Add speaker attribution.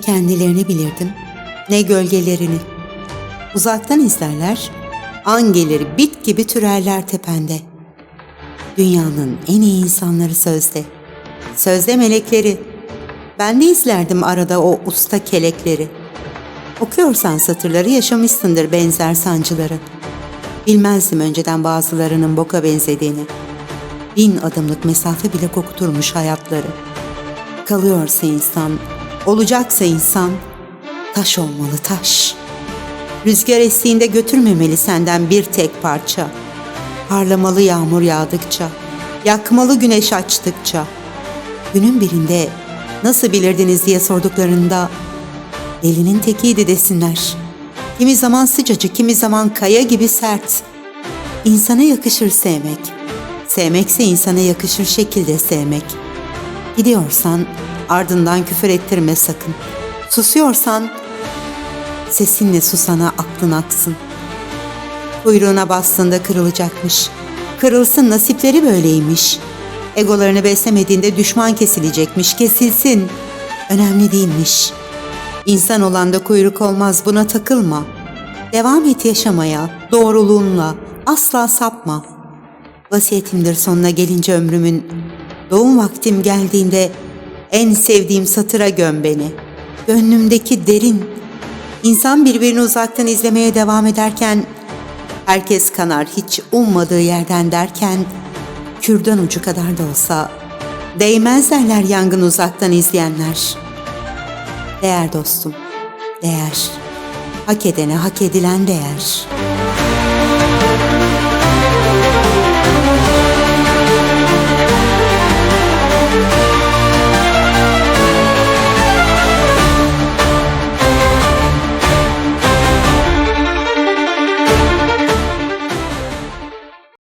Speaker 1: Kendilerini bilirdim, ne gölgelerini. Uzaktan izlerler, an gelir bit gibi türerler tepende. Dünyanın en iyi insanları sözde. Sözde melekleri. Ben de izlerdim arada o usta kelekleri. Okuyorsan satırları yaşamışsındır benzer sancıları. Bilmezdim önceden bazılarının boka benzediğini. Bin adımlık mesafe bile kokuturmuş hayatları. Kalıyorsa insan, olacaksa insan, taş olmalı taş. Rüzgar estiğinde götürmemeli senden bir tek parça. Parlamalı yağmur yağdıkça, yakmalı güneş açtıkça. Günün birinde nasıl bilirdiniz diye sorduklarında delinin tekiydi desinler. Kimi zaman sıcacık, kimi zaman kaya gibi sert. İnsana yakışır sevmek. Sevmekse insana yakışır şekilde sevmek. Gidiyorsan ardından küfür ettirme sakın. Susuyorsan sesinle susana aklın aksın. Kuyruğuna bastığında kırılacakmış. Kırılsın nasipleri böyleymiş. Egolarını beslemediğinde düşman kesilecekmiş. Kesilsin. Önemli değilmiş. İnsan olan da kuyruk olmaz buna takılma. Devam et yaşamaya, doğruluğunla, asla sapma. Vasiyetimdir sonuna gelince ömrümün. Doğum vaktim geldiğinde en sevdiğim satıra göm beni. Gönlümdeki derin. İnsan birbirini uzaktan izlemeye devam ederken herkes kanar hiç ummadığı yerden derken kürdan ucu kadar da olsa değmez yangın uzaktan izleyenler. Değer dostum, değer. Hak edene hak edilen değer.